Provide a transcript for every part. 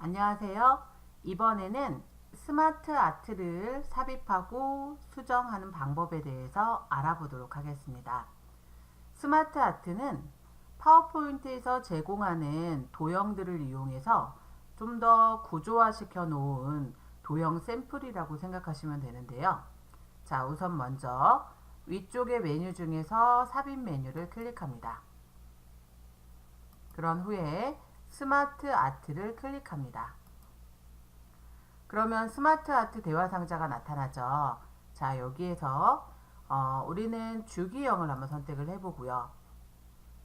안녕하세요. 이번에는 스마트 아트를 삽입하고 수정하는 방법에 대해서 알아보도록 하겠습니다. 스마트 아트는 파워포인트에서 제공하는 도형들을 이용해서 좀 더 구조화 시켜 놓은 도형 샘플이라고 생각하시면 되는데요. 자, 우선 먼저 위쪽의 메뉴 중에서 삽입 메뉴를 클릭합니다. 그런 후에 스마트 아트를 클릭합니다. 그러면 스마트 아트 대화 상자가 나타나죠. 자, 여기에서 어, 우리는 주기형을 한번 선택을 해보고요.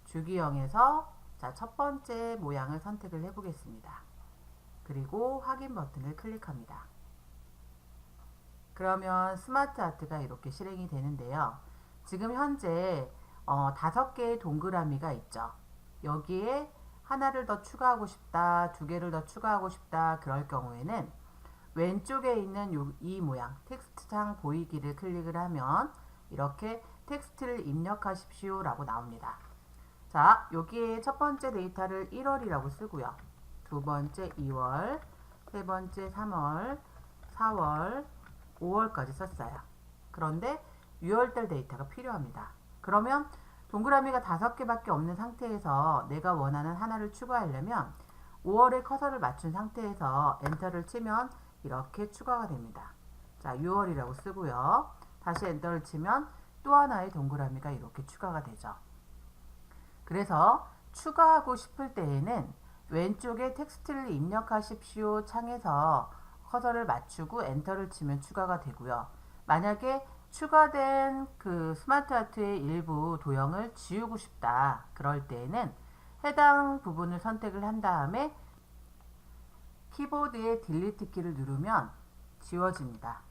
주기형에서 자, 첫 번째 모양을 선택을 해보겠습니다. 그리고 확인 버튼을 클릭합니다. 그러면 스마트 아트가 이렇게 실행이 되는데요. 지금 현재 어, 다섯 개의 동그라미가 있죠. 여기에 하나를 더 추가하고 싶다, 두 개를 더 추가하고 싶다, 그럴 경우에는 왼쪽에 있는 요, 이 모양, 텍스트창 보이기를 클릭을 하면 이렇게 텍스트를 입력하십시오 라고 나옵니다. 자, 여기에 첫 번째 데이터를 1월이라고 쓰고요. 두 번째 2월, 세 번째 3월, 4월, 5월까지 썼어요. 그런데 6월달 데이터가 필요합니다. 그러면 동그라미가 다섯 개밖에 없는 상태에서 내가 원하는 하나를 추가하려면 5월에 커서를 맞춘 상태에서 엔터를 치면 이렇게 추가가 됩니다. 자, 6월이라고 쓰고요. 다시 엔터를 치면 또 하나의 동그라미가 이렇게 추가가 되죠. 그래서 추가하고 싶을 때에는 왼쪽에 텍스트를 입력하십시오 창에서 커서를 맞추고 엔터를 치면 추가가 되고요. 만약에 추가된 그 스마트 아트의 일부 도형을 지우고 싶다. 그럴 때에는 해당 부분을 선택을 한 다음에 키보드의 딜리트 키를 누르면 지워집니다.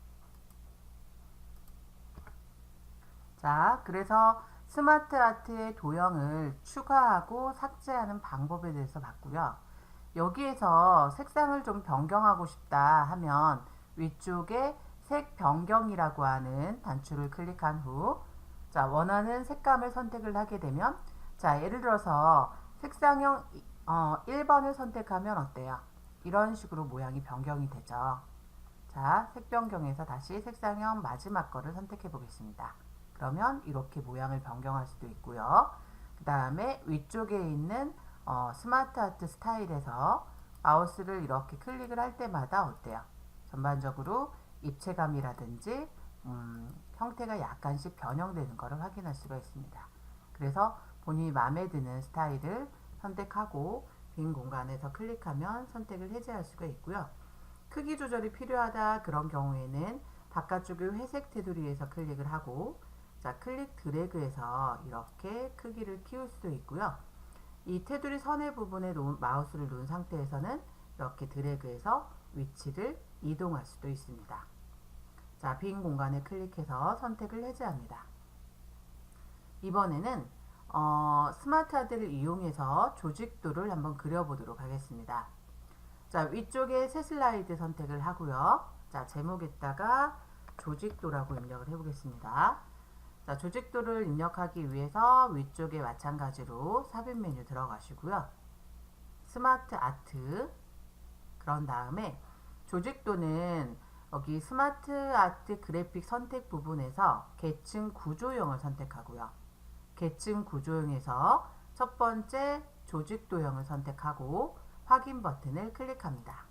자, 그래서 스마트 아트의 도형을 추가하고 삭제하는 방법에 대해서 봤고요. 여기에서 색상을 좀 변경하고 싶다 하면 위쪽에 색 변경이라고 하는 단추를 클릭한 후 자, 원하는 색감을 선택을 하게 되면 자, 예를 들어서 색상형 어, 1번을 선택하면 어때요? 이런 식으로 모양이 변경이 되죠. 자, 색 변경에서 다시 색상형 마지막 거를 선택해 보겠습니다. 그러면 이렇게 모양을 변경할 수도 있고요. 그 다음에 위쪽에 있는 어, 스마트 아트 스타일에서 마우스를 이렇게 클릭을 할 때마다 어때요? 전반적으로 입체감이라든지 음, 형태가 약간씩 변형되는 것을 확인할 수가 있습니다. 그래서 본인이 마음에 드는 스타일을 선택하고 빈 공간에서 클릭하면 선택을 해제할 수가 있고요. 크기 조절이 필요하다 그런 경우에는 바깥쪽의 회색 테두리에서 클릭을 하고 자 클릭 드래그해서 이렇게 크기를 키울 수도 있고요. 이 테두리 선의 부분에 놓은, 마우스를 놓은 상태에서는 이렇게 드래그해서 위치를 이동할 수도 있습니다. 자, 빈 공간에 클릭해서 선택을 해제합니다. 이번에는 어, 스마트 하드를 이용해서 조직도를 한번 그려보도록 하겠습니다. 자, 위쪽에 새 슬라이드 선택을 하고요. 자, 제목에다가 조직도라고 입력을 해보겠습니다. 자, 조직도를 입력하기 위해서 위쪽에 마찬가지로 삽입 메뉴 들어가시고요. 스마트 아트 그런 다음에 조직도는 여기 스마트 아트 그래픽 선택 부분에서 계층 구조형을 선택하고요. 계층 구조형에서 첫 번째 조직 도형을 선택하고 확인 버튼을 클릭합니다.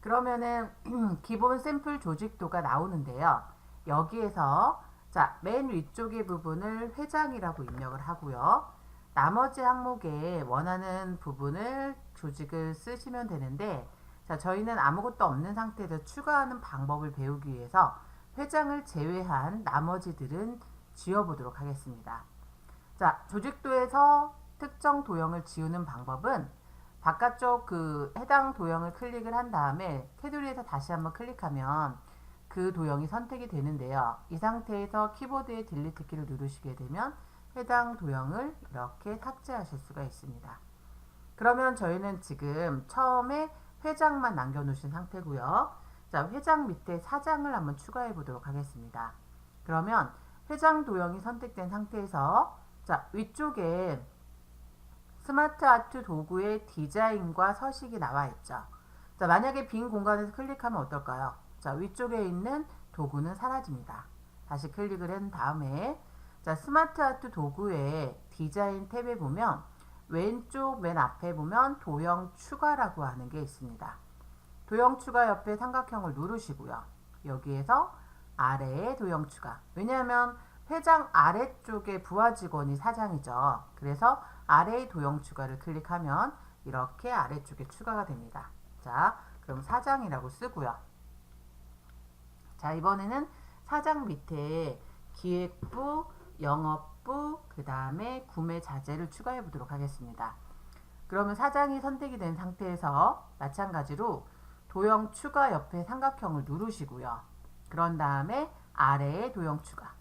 그러면은 기본 샘플 조직도가 나오는데요. 여기에서 자, 맨 위쪽의 부분을 회장이라고 입력을 하고요. 나머지 항목에 원하는 부분을 조직을 쓰시면 되는데 자, 저희는 아무것도 없는 상태에서 추가하는 방법을 배우기 위해서 회장을 제외한 나머지들은 지워보도록 하겠습니다. 자, 조직도에서 특정 도형을 지우는 방법은 바깥쪽 그 해당 도형을 클릭을 한 다음에 테두리에서 다시 한번 클릭하면 그 도형이 선택이 되는데요. 이 상태에서 키보드의 딜리트 키를 누르시게 되면 해당 도형을 이렇게 삭제하실 수가 있습니다. 그러면 저희는 지금 처음에 회장만 남겨놓으신 상태고요. 자, 회장 밑에 사장을 한번 추가해 보도록 하겠습니다. 그러면 회장 도형이 선택된 상태에서 자, 위쪽에 스마트 아트 도구의 디자인과 서식이 나와 있죠. 자, 만약에 빈 공간에서 클릭하면 어떨까요? 자, 위쪽에 있는 도구는 사라집니다. 다시 클릭을 한 다음에 자, 스마트 아트 도구의 디자인 탭에 보면 왼쪽 맨 앞에 보면 도형 추가라고 하는 게 있습니다. 도형 추가 옆에 삼각형을 누르시고요. 여기에서 아래에 도형 추가. 왜냐하면 회장 아래쪽에 부하 직원이 사장이죠. 그래서 아래의 도형 추가를 클릭하면 이렇게 아래쪽에 추가가 됩니다. 자, 그럼 사장이라고 쓰고요. 자, 이번에는 사장 밑에 기획부, 영업 부, 그 다음에 구매 자재를 추가해 보도록 하겠습니다. 그러면 사장이 선택이 된 상태에서 마찬가지로 도형 추가 옆에 삼각형을 누르시고요. 그런 다음에 아래에 도형 추가.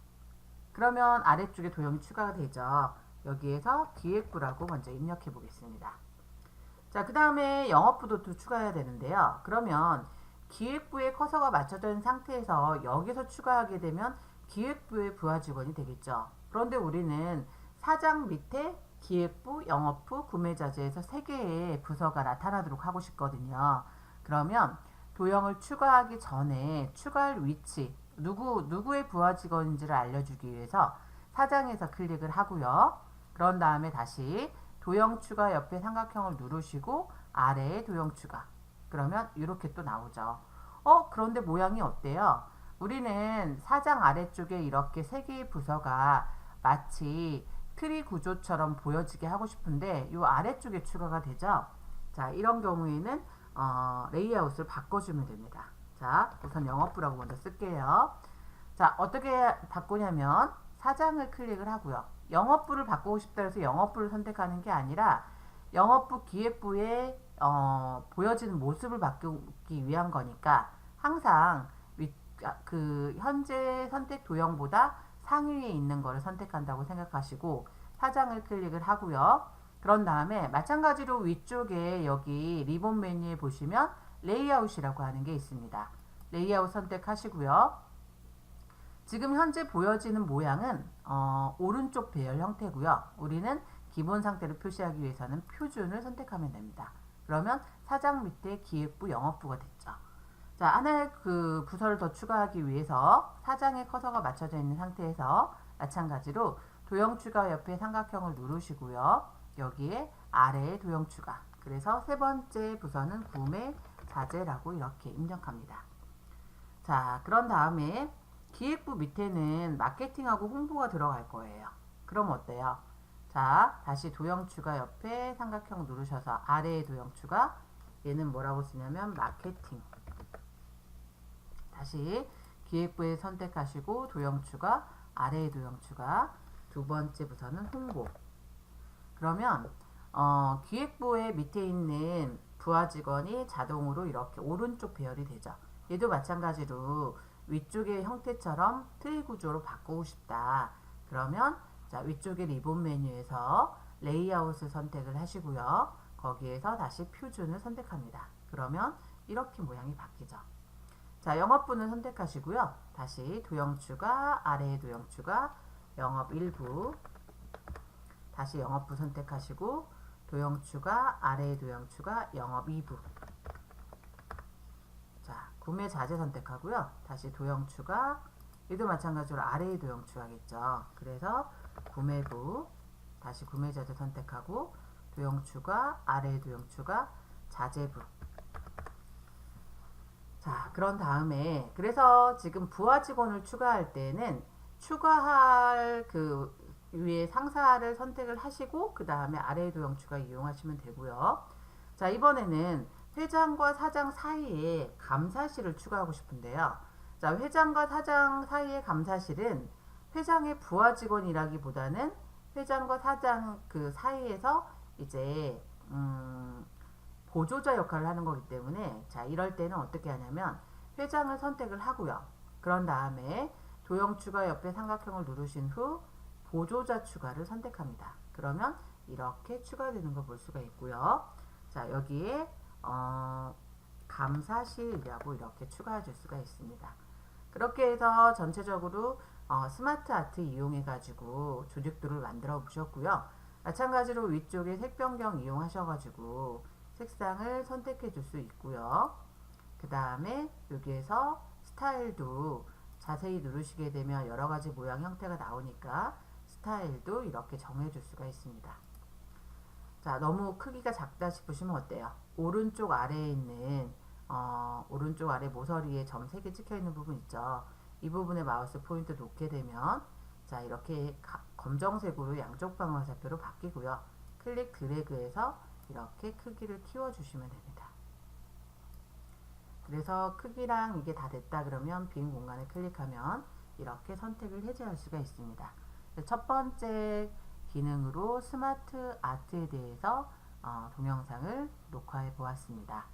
그러면 아래쪽에 도형이 추가가 되죠. 여기에서 기획부라고 먼저 입력해 보겠습니다. 자, 그 다음에 영업부도 또 추가해야 되는데요. 그러면 기획부에 커서가 맞춰져 있는 상태에서 여기서 추가하게 되면 기획부의 부하 직원이 되겠죠. 그런데 우리는 사장 밑에 기획부, 영업부, 구매자재에서 세 개의 부서가 나타나도록 하고 싶거든요. 그러면 도형을 추가하기 전에 추가할 위치, 누구, 누구의 부하 직원인지를 알려주기 위해서 사장에서 클릭을 하고요. 그런 다음에 다시 도형 추가 옆에 삼각형을 누르시고 아래에 도형 추가. 그러면 이렇게 또 나오죠. 어, 그런데 모양이 어때요? 우리는 사장 아래쪽에 이렇게 세 개의 부서가 마치 트리 구조처럼 보여지게 하고 싶은데 이 아래쪽에 추가가 되죠. 자, 이런 경우에는 어, 레이아웃을 바꿔주면 됩니다. 자, 우선 영업부라고 먼저 쓸게요. 자, 어떻게 바꾸냐면 사장을 클릭을 하고요. 영업부를 바꾸고 싶다 해서 영업부를 선택하는 게 아니라 영업부 기획부에 어, 보여지는 모습을 바꾸기 위한 거니까 항상 그 현재 선택 도형보다 상위에 있는 거를 선택한다고 생각하시고 사장을 클릭을 하고요. 그런 다음에 마찬가지로 위쪽에 여기 리본 메뉴에 보시면 레이아웃이라고 하는 게 있습니다. 레이아웃 선택하시고요. 지금 현재 보여지는 모양은 어, 오른쪽 배열 형태고요. 우리는 기본 상태를 표시하기 위해서는 표준을 선택하면 됩니다. 그러면 사장 밑에 기획부, 영업부가 됐죠. 자, 하나의 그 부서를 더 추가하기 위해서 사장의 커서가 맞춰져 있는 상태에서 마찬가지로 도형 추가 옆에 삼각형을 누르시고요. 여기에 아래에 도형 추가. 그래서 세 번째 부서는 구매 자재라고 이렇게 입력합니다. 자, 그런 다음에 기획부 밑에는 마케팅하고 홍보가 들어갈 거예요. 그럼 어때요? 자, 다시 도형 추가 옆에 삼각형 누르셔서 아래에 도형 추가. 얘는 뭐라고 쓰냐면 마케팅. 다시 기획부에 선택하시고 도형 추가, 아래에 도형 추가. 두 번째 부서는 홍보. 그러면 어, 기획부의 밑에 있는 부하 직원이 자동으로 이렇게 오른쪽 배열이 되죠. 얘도 마찬가지로 위쪽의 형태처럼 트리 구조로 바꾸고 싶다. 그러면 자 위쪽의 리본 메뉴에서 레이아웃을 선택을 하시고요. 거기에서 다시 표준을 선택합니다. 그러면 이렇게 모양이 바뀌죠. 자 영업부는 선택하시고요. 다시 도형 추가, 아래에 도형 추가, 영업 일부 다시 영업부 선택하시고 도형 추가, 아래에 도형 추가, 영업 2부 자, 구매 자재 선택하고요. 다시 도형 추가, 얘도 마찬가지로 아래에 도형 추가겠죠. 그래서 구매부, 다시 구매 자재 선택하고 도형 추가, 아래에 도형 추가, 자재부 자, 그런 다음에 그래서 지금 부하 직원을 추가할 때는 추가할 그 위에 상사를 선택을 하시고 그 다음에 아래 도형 추가 이용하시면 되고요. 자, 이번에는 회장과 사장 사이에 감사실을 추가하고 싶은데요. 자, 회장과 사장 사이의 감사실은 회장의 부하 직원이라기보다는 회장과 사장 그 사이에서 이제 음, 보조자 역할을 하는 거기 때문에 자 이럴 때는 어떻게 하냐면 회장을 선택을 하고요. 그런 다음에 도형 추가 옆에 삼각형을 누르신 후 보조자 추가를 선택합니다. 그러면 이렇게 추가되는 걸 볼 수가 있고요. 자 여기에 어, 감사실이라고 이렇게 추가해 줄 수가 있습니다. 그렇게 해서 전체적으로 어, 스마트 아트 이용해 가지고 조직도를 만들어 보셨고요. 마찬가지로 위쪽에 색 변경 이용하셔 가지고 색상을 선택해 줄 수 있고요. 그 다음에 여기에서 스타일도 자세히 누르시게 되면 여러 가지 모양 형태가 나오니까 스타일도 이렇게 정해 줄 수가 있습니다. 자, 너무 크기가 작다 싶으시면 어때요? 오른쪽 아래에 있는 어, 오른쪽 아래 모서리에 점 3개 찍혀 있는 부분 있죠. 이 부분에 마우스 포인트 놓게 되면 자, 이렇게 가- 검정색으로 양쪽 방울 화살표로 바뀌고요. 클릭 드래그해서 이렇게 크기를 키워 주시면 됩니다. 그래서 크기랑 이게 다 됐다 그러면 빈 공간을 클릭하면 이렇게 선택을 해제할 수가 있습니다. 첫 번째 기능으로 스마트 아트에 대해서 어, 동영상을 녹화해 보았습니다.